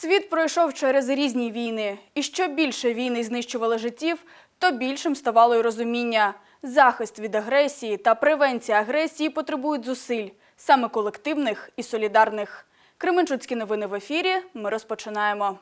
Світ пройшов через різні війни, і що більше війни знищували життів, то більшим ставало й розуміння. Захист від агресії та превенція агресії потребують зусиль, саме колективних і солідарних. Кременчуцькі новини в ефірі. Ми розпочинаємо.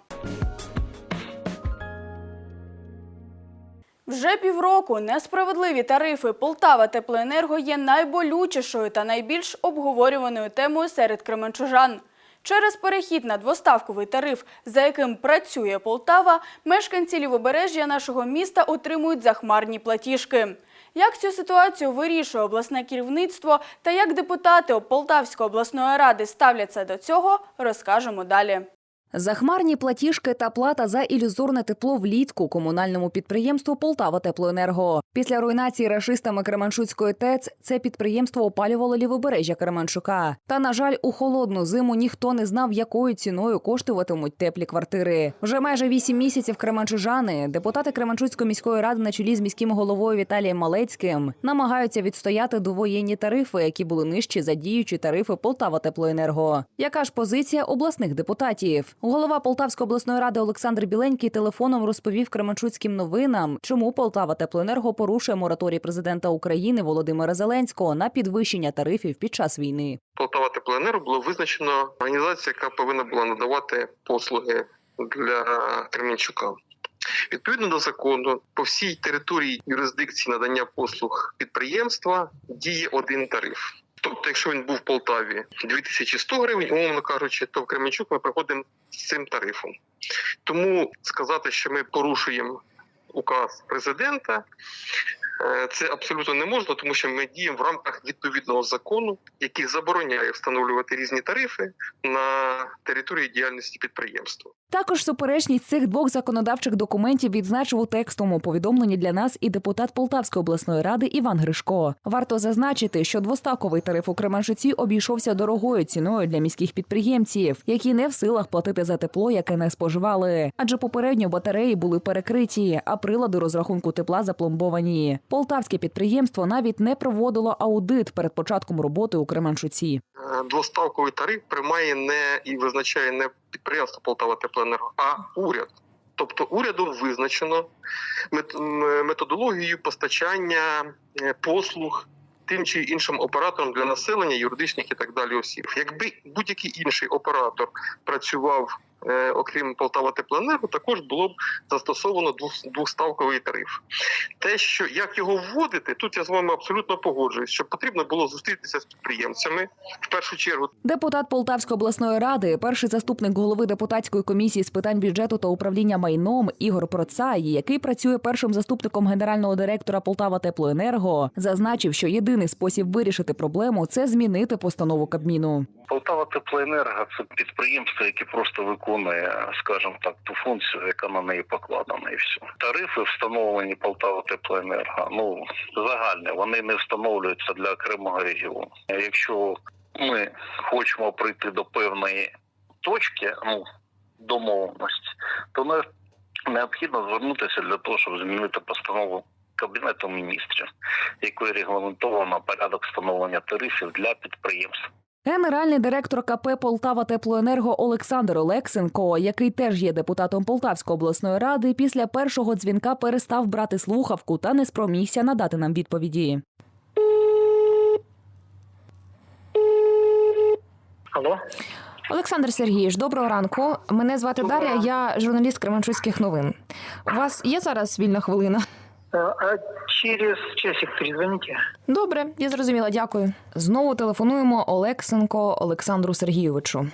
Вже півроку несправедливі тарифи Полтава Теплоенерго є найболючішою та найбільш обговорюваною темою серед кременчужан. Через перехід на двоставковий тариф, за яким працює Полтава, мешканці лівобережжя нашого міста отримують захмарні платіжки. Як цю ситуацію вирішує обласне керівництво та як депутати Полтавської обласної ради ставляться до цього, розкажемо далі. Захмарні платіжки та плата за ілюзорне тепло влітку комунальному підприємству Полтава Теплоенерго. Після руйнації рашистами Кременчуцької ТЕЦ це підприємство опалювало лівобережжя Кременчука. Та на жаль, у холодну зиму ніхто не знав, якою ціною коштуватимуть теплі квартири. Вже майже вісім місяців кременчужани, депутати Кременчуцької міської ради на чолі з міським головою Віталієм Малецьким намагаються відстояти довоєнні тарифи, які були нижчі за діючі тарифи Полтава Теплоенерго. Яка ж позиція обласних депутатів? Голова Полтавської обласної ради Олександр Біленький телефоном розповів Кременчуцьким новинам, чому Полтава Теплоенерго порушує мораторій президента України Володимира Зеленського на підвищення тарифів під час війни. Полтава Теплоенерго було визначено організація, яка повинна була надавати послуги для Кременчука. Відповідно до закону, по всій території юрисдикції надання послуг підприємства діє один тариф. Тобто, якщо він був в Полтаві 2100 гривень, умовно кажучи, то в Кременчук ми приходимо з цим тарифом. Тому сказати, що ми порушуємо указ президента, це абсолютно не можна, тому що ми діємо в рамках відповідного закону, який забороняє встановлювати різні тарифи на території діяльності підприємства. Також суперечність цих двох законодавчих документів відзначив у текстовому повідомленні для нас і депутат Полтавської обласної ради Іван Гришко. Варто зазначити, що двоставковий тариф у Кременчуці обійшовся дорогою ціною для міських підприємців, які не в силах платити за тепло, яке не споживали. Адже попередньо батареї були перекриті, а прилади розрахунку тепла запломбовані. Полтавське підприємство навіть не проводило аудит перед початком роботи у Кременчуці. Е, Двоставковий тариф приймає не і визначає не підприємство Полтава Теплоенерго, а уряд. Тобто урядом визначено мет- методологію постачання е, послуг тим чи іншим операторам для населення, юридичних і так далі осіб. Якби будь-який інший оператор працював. Е, Окрім Полтава Теплоенерго, також було б застосовано двох- двоставковий тариф. Те, що як його вводити, тут я з вами абсолютно погоджуюсь, що потрібно було зустрітися з підприємцями в першу чергу Депутат Полтавської обласної ради, перший заступник голови депутатської комісії з питань бюджету та управління майном Ігор Процай, який працює першим заступником генерального директора Полтава Теплоенерго, зазначив, що єдиний спосіб вирішити проблему це змінити постанову Кабміну. Полтава Теплоенерго це підприємство, яке просто виконує, скажімо так, ту функцію, яка на неї покладена, і все. Тарифи встановлені Полтава Теплоенерго, ну загальні, вони не встановлюються для окремого регіону. Якщо ми хочемо прийти до певної точки, ну домовленості, то не необхідно звернутися для того, щоб змінити постанову. Кабінету міністрів, якою регламентовано порядок встановлення тарифів для підприємств. Генеральний директор КП Полтава Теплоенерго Олександр Олексенко, який теж є депутатом Полтавської обласної ради, після першого дзвінка перестав брати слухавку та не спромігся надати нам відповіді. Алло, Олександр Сергійович, доброго ранку. Мене звати Дар'я, я журналіст Кременчуцьких новин. У вас є зараз вільна хвилина? Э, а через часик перезвоните. Добре, я зрозуміла, дякую. Знову телефонуємо Олексенко Олександру Сергійовичу.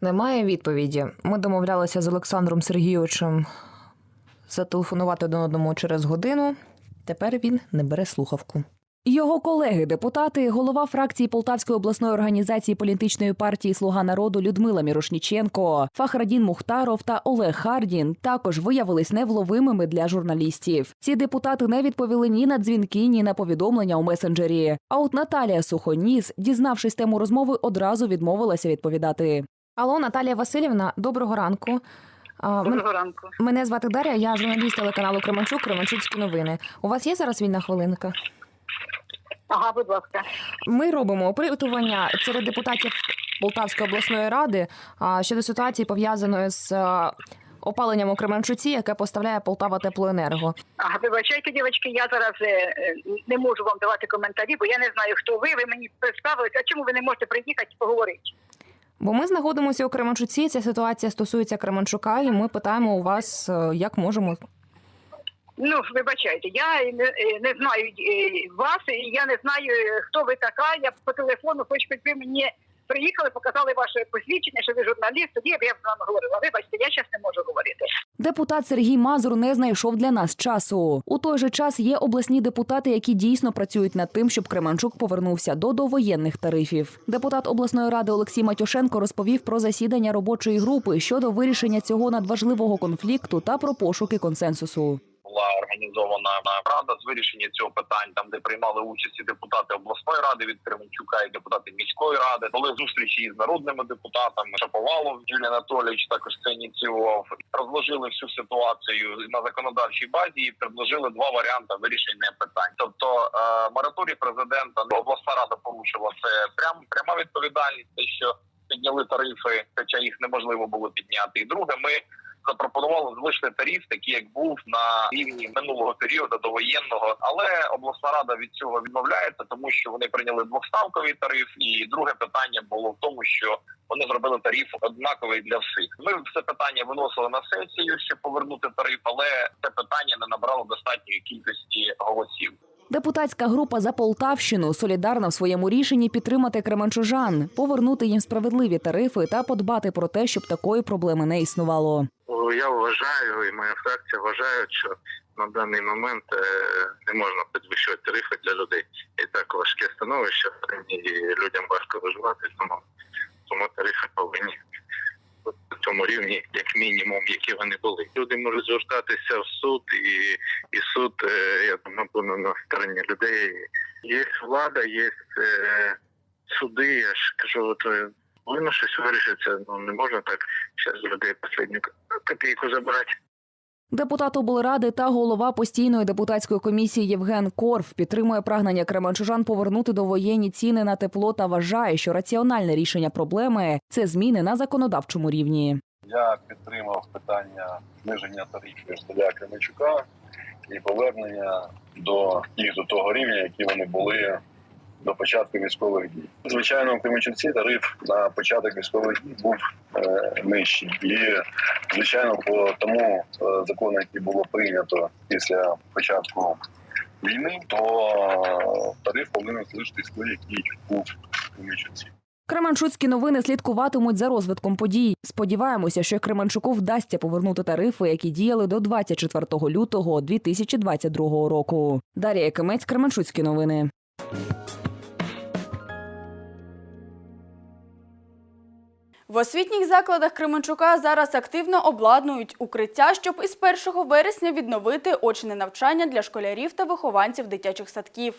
Немає відповіді. Ми домовлялися з Олександром Сергійовичем зателефонувати один одному через годину. Тепер він не бере слухавку. Його колеги-депутати, голова фракції Полтавської обласної організації політичної партії Слуга народу Людмила Мірошніченко, Фахрадін Мухтаров та Олег Хардін також виявились невловимими для журналістів. Ці депутати не відповіли ні на дзвінки, ні на повідомлення у месенджері. А от Наталія Сухоніс, дізнавшись тему розмови, одразу відмовилася відповідати. Алло, Наталія Васильівна, доброго ранку. Доброго ранку. Мене звати Дар'я, я журналіст телеканалу Кременчук, Кременчуцькі новини. У вас є зараз вільна хвилинка? Ага, будь ласка. Ми робимо опитування серед депутатів Полтавської обласної ради щодо ситуації пов'язаної з опаленням у Кременчуці, яке поставляє Полтава Теплоенерго. Ага, вибачайте, дівчатки, я зараз е, е, не можу вам давати коментарі, бо я не знаю, хто ви. Ви мені представились. А чому ви не можете приїхати і поговорити? Бо ми знаходимося у Кременчуці. Ця ситуація стосується Кременчука, і ми питаємо у вас, е, як можемо. Ну, вибачайте, я не, не знаю вас, і я не знаю, хто ви така. Я по телефону, хоч би ви мені приїхали, показали ваше посвідчення, що ви журналіст, тоді я б я з говорила. Вибачте, я зараз не можу говорити. Депутат Сергій Мазур не знайшов для нас часу. У той же час є обласні депутати, які дійсно працюють над тим, щоб Кременчук повернувся до довоєнних тарифів. Депутат обласної ради Олексій Матюшенко розповів про засідання робочої групи щодо вирішення цього надважливого конфлікту та про пошуки консенсусу. Була організована рада з вирішення цього питань, там де приймали участь і депутати обласної ради від Кременчука, і депутати міської ради. Були зустрічі із народними депутатами. Шаповалов Юрій Анатолійович також це ініціював. Розложили всю ситуацію на законодавчій базі і предложили два варіанти вирішення питань. Тобто е, мораторій президента обласна рада порушила це прям пряма відповідальність, те, що підняли тарифи, хоча їх неможливо було підняти. І друге, ми запропонували залишити тариф, такий як був на рівні минулого періоду довоєнного, але обласна рада від цього відмовляється, тому що вони прийняли двохставковий тариф. І друге питання було в тому, що вони зробили тариф однаковий для всіх. Ми це питання виносили на сесію, щоб повернути тариф, але це питання не набрало достатньої кількості голосів. Депутатська група за Полтавщину солідарна в своєму рішенні підтримати кременчужан, повернути їм справедливі тарифи та подбати про те, щоб такої проблеми не існувало. Я вважаю, і моя фракція вважає, що на даний момент е, не можна підвищувати тарифи для людей. І так важке становище і людям важко виживати, тому, тому тарифи повинні на цьому рівні, як мінімум, які вони були. Люди можуть звертатися в суд, і, і суд, е, я думаю, буде на стороні людей. Є влада, є е, суди, я ж кажу, от, воно щось вирішиться. Ну не можна так зараз людей останню копійку забирати. Депутат облради та голова постійної депутатської комісії Євген Корф підтримує прагнення кременчужан повернути довоєнні ціни на тепло та вважає, що раціональне рішення проблеми це зміни на законодавчому рівні. Я підтримав питання зниження тарифів для Кременчука і повернення до їх до того рівня, які вони були до початку військових дій. Звичайно, в Кременчуці тариф на початок військових дій був е, нижчий. І звичайно, по тому е, закону, який було прийнято після початку війни, то е, тариф повинен залишитись той, який був в Кременчуці. Кременчуцькі новини слідкуватимуть за розвитком подій. Сподіваємося, що Кременчуку вдасться повернути тарифи, які діяли до 24 лютого 2022 року. Дар'я Якимець, Кременчуцькі новини. В освітніх закладах Кременчука зараз активно обладнують укриття, щоб із 1 вересня відновити очне навчання для школярів та вихованців дитячих садків.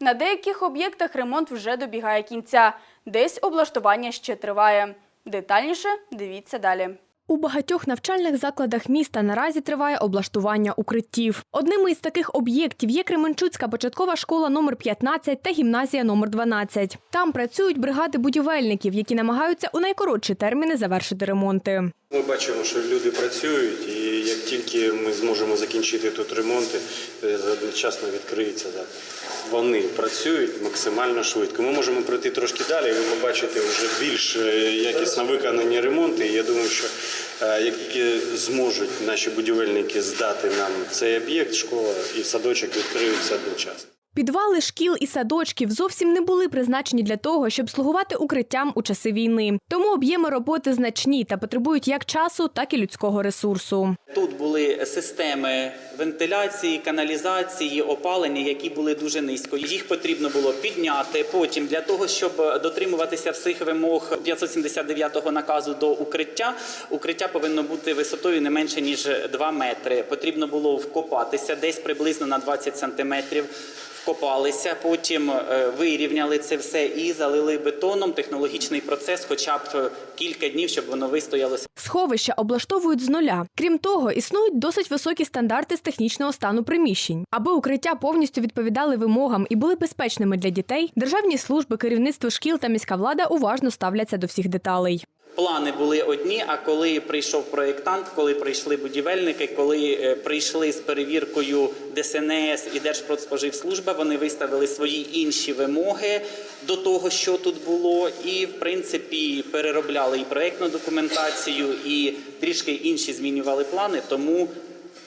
На деяких об'єктах ремонт вже добігає кінця, десь облаштування ще триває. Детальніше дивіться далі. У багатьох навчальних закладах міста наразі триває облаштування укриттів. Одними із таких об'єктів є Кременчуцька початкова школа номер 15 та гімназія номер 12. Там працюють бригади будівельників, які намагаються у найкоротші терміни завершити ремонти. Ми бачимо, що люди працюють, і як тільки ми зможемо закінчити тут ремонти, е, одночасно відкриється заклад. Вони працюють максимально швидко. Ми можемо пройти трошки далі. і Ви побачите вже більш е, якісно виконані ремонти. Я думаю, що е, як зможуть наші будівельники здати нам цей об'єкт, школа і садочок відкриються одночасно. Підвали шкіл і садочків зовсім не були призначені для того, щоб слугувати укриттям у часи війни. Тому об'єми роботи значні та потребують як часу, так і людського ресурсу. Тут були системи вентиляції, каналізації, опалення, які були дуже низько. Їх потрібно було підняти. Потім для того, щоб дотримуватися всіх вимог 579 наказу до укриття, укриття повинно бути висотою не менше ніж 2 метри. Потрібно було вкопатися десь приблизно на 20 сантиметрів. Вкопалися, потім е, вирівняли це все і залили бетоном. Технологічний процес, хоча б е, кілька днів, щоб воно вистоялося. Сховища облаштовують з нуля. Крім того, існують досить високі стандарти з технічного стану приміщень. Аби укриття повністю відповідали вимогам і були безпечними для дітей, державні служби, керівництво шкіл та міська влада уважно ставляться до всіх деталей. Плани були одні. А коли прийшов проєктант, коли прийшли будівельники, коли е, прийшли з перевіркою ДСНС і Держпродспоживслужба, вони виставили свої інші вимоги до того, що тут було, і в принципі переробляли і проєктну документацію, і трішки інші змінювали плани, тому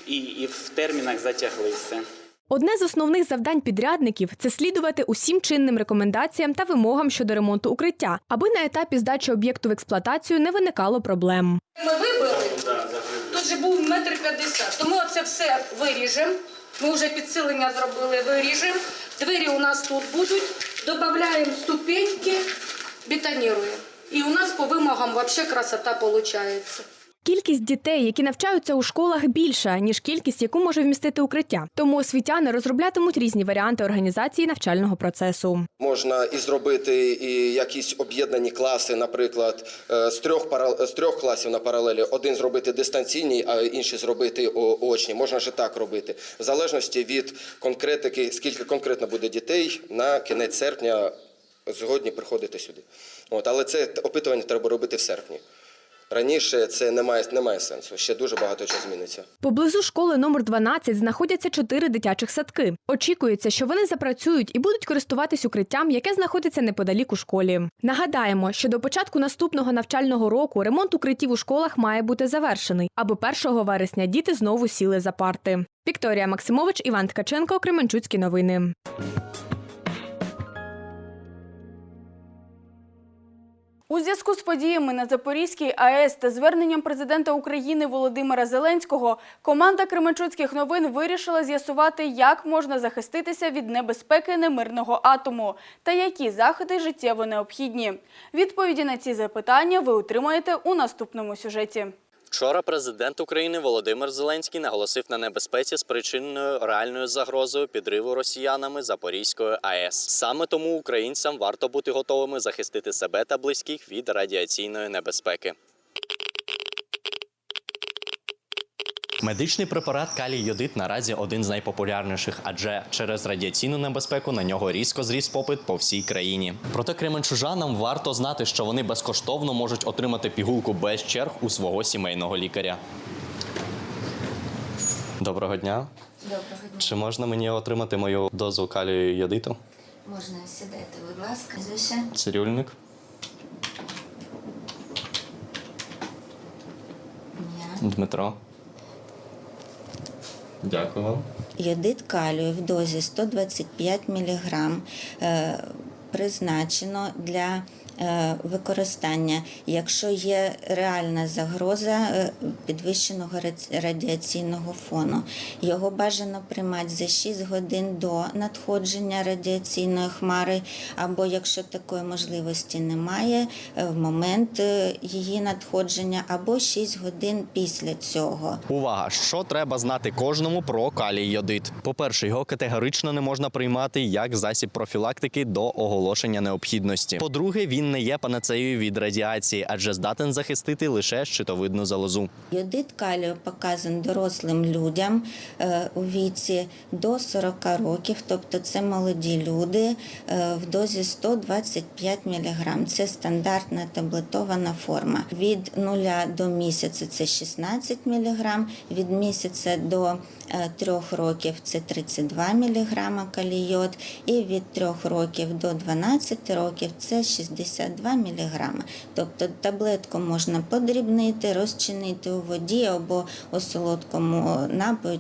і, і в термінах затяглися. Одне з основних завдань підрядників це слідувати усім чинним рекомендаціям та вимогам щодо ремонту укриття, аби на етапі здачі об'єкту в експлуатацію не виникало проблем. Ми вибили, тут же був метр п'ятдесят, то ми оце все виріжемо. Ми вже підсилення зробили, виріжемо. Двері у нас тут будуть, додаємо ступеньки, бетоніруємо. І у нас по вимогам взагалі красота виходить. Кількість дітей, які навчаються у школах, більша ніж кількість, яку може вмістити укриття. Тому освітяни розроблятимуть різні варіанти організації навчального процесу. Можна і зробити і якісь об'єднані класи, наприклад, е, з трьох з трьох класів на паралелі. Один зробити дистанційні, а інший зробити очні. Можна ж так робити, в залежності від конкретики, скільки конкретно буде дітей на кінець серпня згодні приходити сюди. От, але це опитування треба робити в серпні. Раніше це немає, немає сенсу. Ще дуже багато чого зміниться. Поблизу школи номер 12 знаходяться чотири дитячих садки. Очікується, що вони запрацюють і будуть користуватись укриттям, яке знаходиться неподалік у школі. Нагадаємо, що до початку наступного навчального року ремонт укриттів у школах має бути завершений, аби 1 вересня діти знову сіли за парти. Вікторія Максимович, Іван Ткаченко, Кременчуцькі новини. У зв'язку з подіями на Запорізькій АЕС та зверненням президента України Володимира Зеленського команда Кременчуцьких новин вирішила з'ясувати, як можна захиститися від небезпеки немирного атому та які заходи життєво необхідні. Відповіді на ці запитання ви отримаєте у наступному сюжеті. Вчора президент України Володимир Зеленський наголосив на небезпеці спричиненою реальною загрозою підриву росіянами Запорізької АЕС. Саме тому українцям варто бути готовими захистити себе та близьких від радіаційної небезпеки. Медичний препарат калій йодит наразі один з найпопулярніших, адже через радіаційну небезпеку на нього різко зріс попит по всій країні. Проте кременчужанам варто знати, що вони безкоштовно можуть отримати пігулку без черг у свого сімейного лікаря. Доброго дня. Доброго дня. Чи можна мені отримати мою дозу калію йодиту? Можна сідати, будь ласка. Звіше. Цирюльник. Дмитро. Дякую вам. Йодит калію в дозі 125 мг е, призначено для використання, якщо є реальна загроза е, підвищеного радіаційного фону. Його бажано приймати за 6 годин до надходження радіаційної хмари, або якщо такої можливості немає, е, в момент е, її надходження, або 6 годин після цього. Увага! Що треба знати кожному про калій йодит? По-перше, його категорично не можна приймати як засіб профілактики до оголошення необхідності. По-друге, він не є панацеєю від радіації, адже здатен захистити лише щитовидну залозу. Йодит калію показан дорослим людям е, у віці до 40 років, тобто це молоді люди е, в дозі 125 мг. Це стандартна таблетована форма. Від 0 до місяця це 16 мг, від місяця до 3 років це 32 мг калійод, і від 3 років до 12 років це 62 мг. Тобто таблетку можна подрібнити, розчинити у воді або у солодкому напої.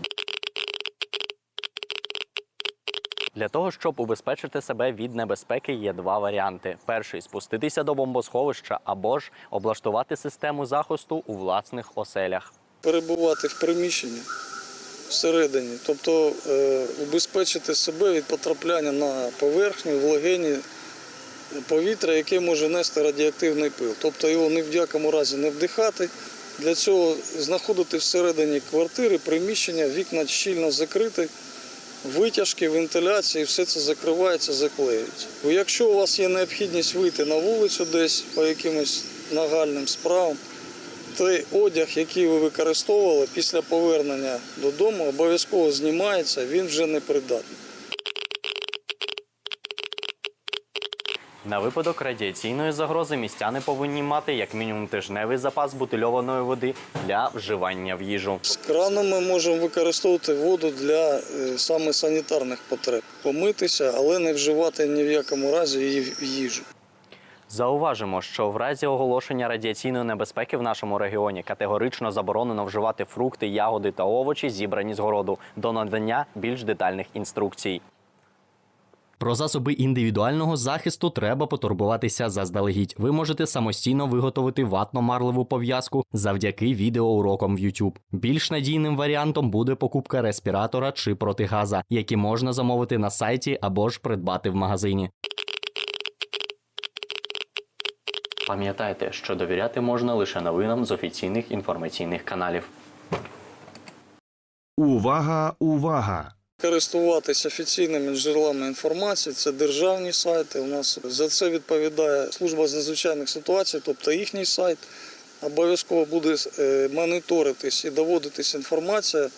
Для того, щоб убезпечити себе від небезпеки, є два варіанти: перший спуститися до бомбосховища або ж облаштувати систему захисту у власних оселях. перебувати в приміщенні всередині, тобто е, убезпечити себе від потрапляння на поверхню, в легені повітря, яке може нести радіоактивний пил. Тобто його ні в якому разі не вдихати. Для цього знаходити всередині квартири, приміщення, вікна щільно закриті, витяжки, вентиляції, все це закривається, заклеюється. Якщо у вас є необхідність вийти на вулицю десь по якимось нагальним справам, той одяг, який ви використовували після повернення додому, обов'язково знімається, він вже не На випадок радіаційної загрози містяни повинні мати як мінімум тижневий запас бутильованої води для вживання в їжу. З крану ми можемо використовувати воду для е, саме санітарних потреб. Помитися, але не вживати ні в якому разі її в їжу. Зауважимо, що в разі оголошення радіаційної небезпеки в нашому регіоні категорично заборонено вживати фрукти, ягоди та овочі, зібрані з городу, до надання більш детальних інструкцій. Про засоби індивідуального захисту треба потурбуватися заздалегідь. Ви можете самостійно виготовити ватно-марливу пов'язку завдяки відеоурокам в YouTube. Більш надійним варіантом буде покупка респіратора чи протигаза, які можна замовити на сайті або ж придбати в магазині. Пам'ятайте, що довіряти можна лише новинам з офіційних інформаційних каналів. Увага, увага! Користуватися офіційними джерелами інформації це державні сайти. У нас за це відповідає служба з надзвичайних ситуацій, тобто їхній сайт. Обов'язково буде е, моніторитись і доводитись інформація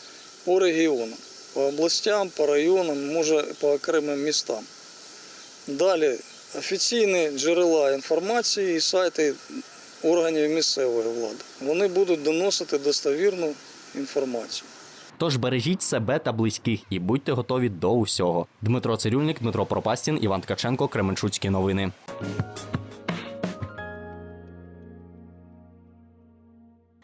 по регіонам, по областям, по районам, може по окремим містам. Далі офіційні джерела інформації і сайти органів місцевої влади. Вони будуть доносити достовірну інформацію. Тож бережіть себе та близьких і будьте готові до усього. Дмитро Цирюльник, Дмитро Пропастін, Іван Ткаченко, Кременчуцькі новини.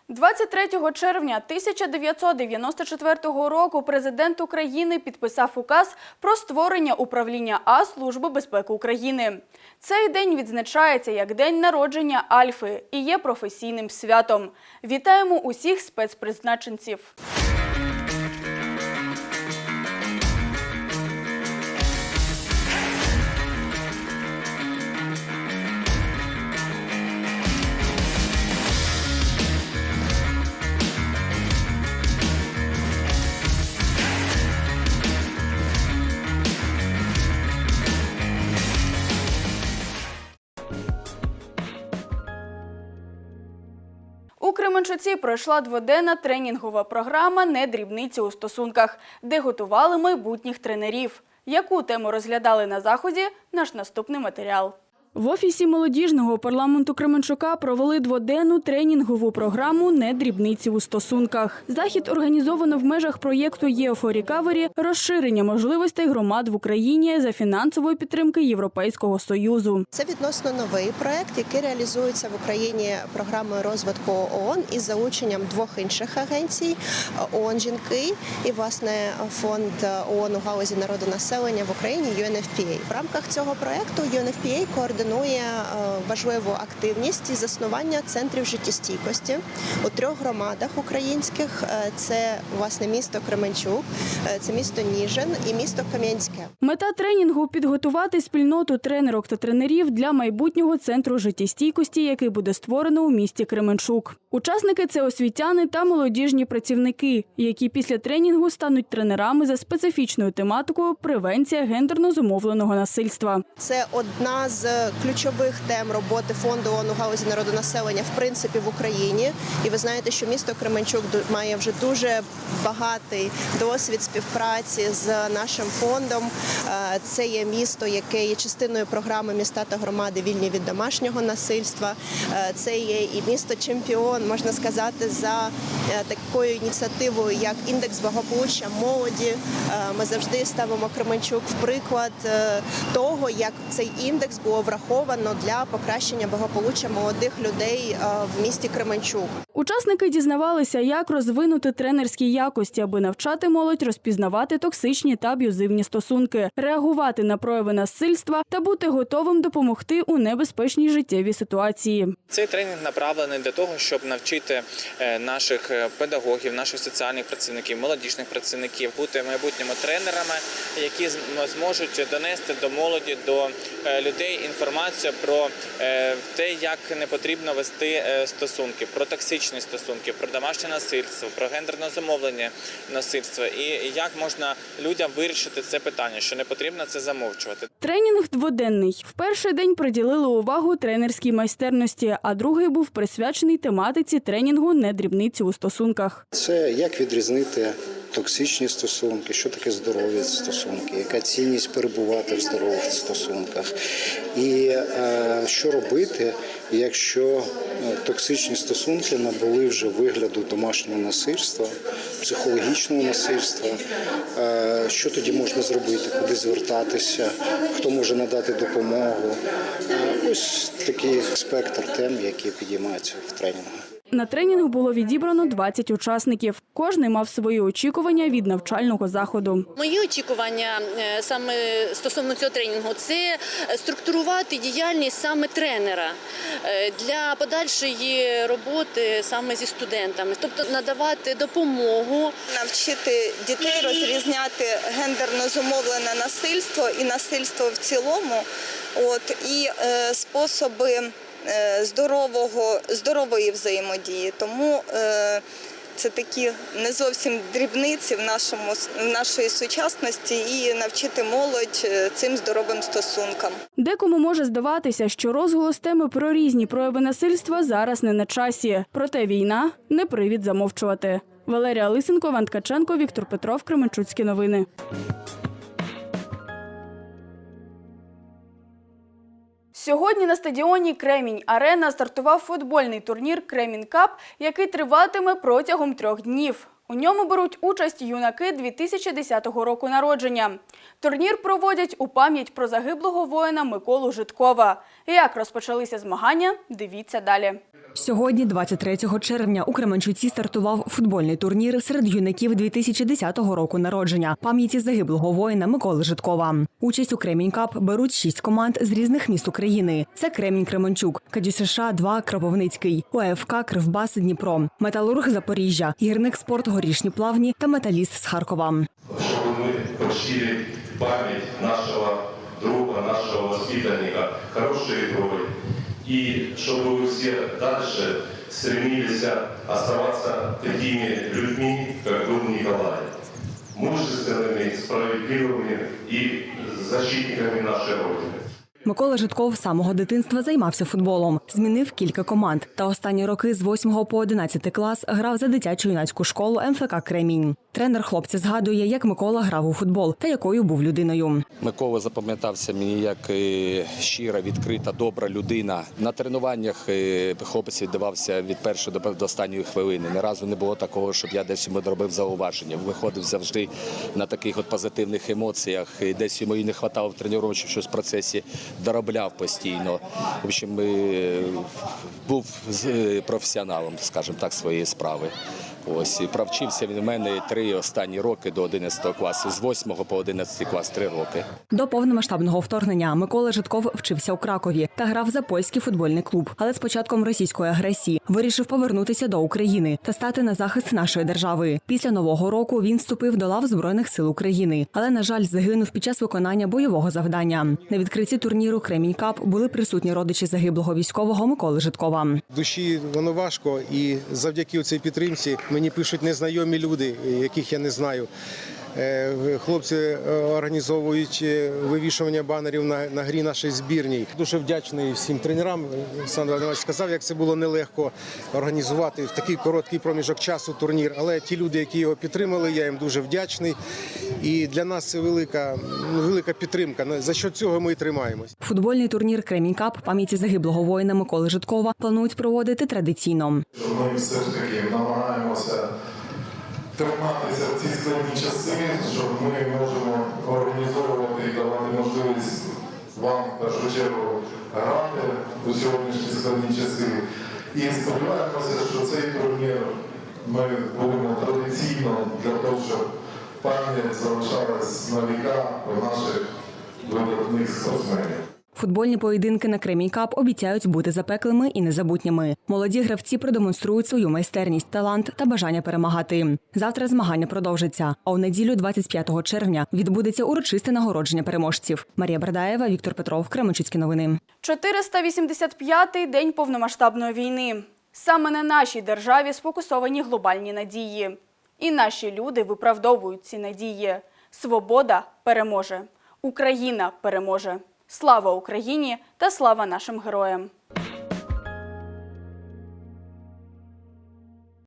– 23 червня 1994 року президент України підписав указ про створення управління А Служби безпеки України. Цей день відзначається як день народження Альфи і є професійним святом. Вітаємо усіх спецпризначенців. У пройшла дводенна тренінгова програма «Не дрібниці у стосунках», де готували майбутніх тренерів. Яку тему розглядали на заході? Наш наступний матеріал. В офісі молодіжного парламенту Кременчука провели дводенну тренінгову програму «Не дрібниці у стосунках». Захід організовано в межах проєкту «ЄОФО Рікавері» розширення можливостей громад в Україні за фінансової підтримки Європейського Союзу. Це відносно новий проект, який реалізується в Україні програмою розвитку ООН із залученням двох інших агенцій ООН жінки і власне фонд ООН у галузі народонаселення в Україні UNFPA. В рамках цього проекту UNFPA координує е, важливу активність і заснування центрів життєстійкості у трьох громадах українських. Е, Це власне місто Кременчук, е, це місто Ніжин і місто Кам'янське. Мета тренінгу підготувати спільноту тренерок та тренерів для майбутнього центру життєстійкості, який буде створено у місті Кременчук. Учасники це освітяни та молодіжні працівники, які після тренінгу стануть тренерами за специфічною тематикою превенція гендерно зумовленого насильства. Це одна з ключових тем роботи фонду ООН у галузі народонаселення в принципі в Україні. І ви знаєте, що місто Кременчук має вже дуже багатий досвід співпраці з нашим фондом. Е, Це є місто, яке є частиною програми міста та громади вільні від домашнього насильства. Е, Це є і місто чемпіон, можна сказати, за е, такою ініціативою, як індекс благополуччя молоді. Ми завжди ставимо Кременчук в приклад того, як цей індекс було враховано для покращення благополуччя молодих людей е, в місті Кременчук. Учасники дізнавалися, як розвинути тренерські якості, аби навчати молодь розпізнавати токсичні та аб'юзивні стосунки, реагувати на прояви насильства та бути готовим допомогти у небезпечній життєвій ситуації. Цей тренінг направлений для того, щоб навчити е, наших е, педагогів, наших соціальних працівників, молодіжних працівників бути майбутніми тренерами, які зможуть донести до молоді, до людей інформацію інформацію про е, те, як не потрібно вести е, стосунки, про токсичні стосунки, про домашнє насильство, про гендерне замовлення насильства, і як можна людям вирішити це питання, що не потрібно це замовчувати. Тренінг дводенний. В перший день приділили увагу тренерській майстерності, а другий був присвячений тематиці тренінгу «Не дрібниці у стосунках. Це як відрізнити токсичні стосунки, що таке здорові стосунки, яка цінність перебувати в здорових стосунках, і е, що робити, якщо е, токсичні стосунки набули вже вигляду домашнього насильства, психологічного насильства. Е, що тоді можна зробити, куди звертатися, хто може надати допомогу. Ось такий спектр тем, які підіймаються в тренінгу. На тренінг було відібрано 20 учасників. Кожний мав свої очікування від навчального заходу. Мої очікування е, саме стосовно цього тренінгу це структурувати діяльність саме тренера е, для подальшої роботи саме зі студентами, тобто надавати допомогу, навчити дітей розрізняти гендерно зумовлене насильство і насильство в цілому, от і е, способи здорового здорової взаємодії. Тому е, це такі не зовсім дрібниці в нашому в нашої сучасності і навчити молодь е, цим здоровим стосункам. Декому може здаватися, що розголос теми про різні прояви насильства зараз не на часі. Проте війна не привід замовчувати. Валерія Лисенко, Іван Ткаченко, Віктор Петров, Кременчуцькі новини. Сьогодні на стадіоні Кремінь Арена стартував футбольний турнір Кремінь Кап, який триватиме протягом трьох днів. У ньому беруть участь юнаки 2010 року народження. Турнір проводять у пам'ять про загиблого воїна Миколу Житкова. Як розпочалися змагання, дивіться далі. Сьогодні, 23 червня, у Кременчуці стартував футбольний турнір серед юнаків 2010 року народження пам'яті загиблого воїна Миколи Житкова. Участь у Кремінь Кап беруть шість команд з різних міст України. Це Кремінь Кременчук, КДЮСШ 2 Кропивницький, УАФК Кривбас Дніпро, Металург Запоріжжя, Гірник Спорт Горішні Плавні та Металіст з Харкова. чтобы мы почтили память нашего друга, нашего воспитанника хорошей игрой И чтобы вы все дальше стремились оставаться такими людьми, как был Николай. Мужественными, справедливыми и защитниками нашей Родины. Микола Житков з самого дитинства займався футболом, змінив кілька команд. Та останні роки з 8 по 11 клас грав за дитячу юнацьку школу МФК Кремінь. Тренер хлопця згадує, як Микола грав у футбол та якою був людиною. Микола запам'ятався мені як е, щира, відкрита, добра людина. На тренуваннях е, хлопець віддавався від першої до останньої хвилини. Ні разу не було такого, щоб я десь йому робив зауваження. Виходив завжди на таких от позитивних емоціях. Десь йому і не вистачало в тренуванні, щось в процесі доробляв постійно. В общем, е, був е, професіоналом, скажімо так, своєї справи. Ось і провчився він у мене три останні роки до 11 класу, з 8 по 11 клас, три роки. До повномасштабного вторгнення Микола Житков вчився у Кракові та грав за польський футбольний клуб. Але з початком російської агресії вирішив повернутися до України та стати на захист нашої держави. Після нового року він вступив до лав збройних сил України, але на жаль, загинув під час виконання бойового завдання. На відкритті турніру Кремінь Кап були присутні родичі загиблого військового Миколи Житкова. Душі воно важко, і завдяки цій підтримці мені пишуть незнайомі люди, яких я не знаю. Е, Хлопці е, організовують е, вивішування банерів на, на грі нашій збірній. Дуже вдячний всім тренерам. Олександр Іванович сказав, як це було нелегко організувати в такий короткий проміжок часу турнір. Але ті люди, які його підтримали, я їм дуже вдячний. І для нас це велика, велика підтримка. За що цього ми і тримаємось. Футбольний турнір Кремінь Кап пам'яті загиблого воїна Миколи Житкова планують проводити традиційно. Ми все ж таки намагаємося триматися в ці складні часи, що ми можемо організовувати і давати можливість вам в першу чергу грати у сьогоднішні складні часи. І сподіваємося, що цей турнір ми будемо традиційно для того, щоб пам'ять залишалась на віка про наших видатних спортсменів. Футбольні поєдинки на Кремінь Кап обіцяють бути запеклими і незабутніми. Молоді гравці продемонструють свою майстерність, талант та бажання перемагати. Завтра змагання продовжиться. А у неділю, 25 червня, відбудеться урочисте нагородження переможців. Марія Бердаєва, Віктор Петров, Кременчуцькі новини. 485-й день повномасштабної війни. Саме на нашій державі сфокусовані глобальні надії. І наші люди виправдовують ці надії. Свобода переможе. Україна переможе. Слава Україні та слава нашим героям!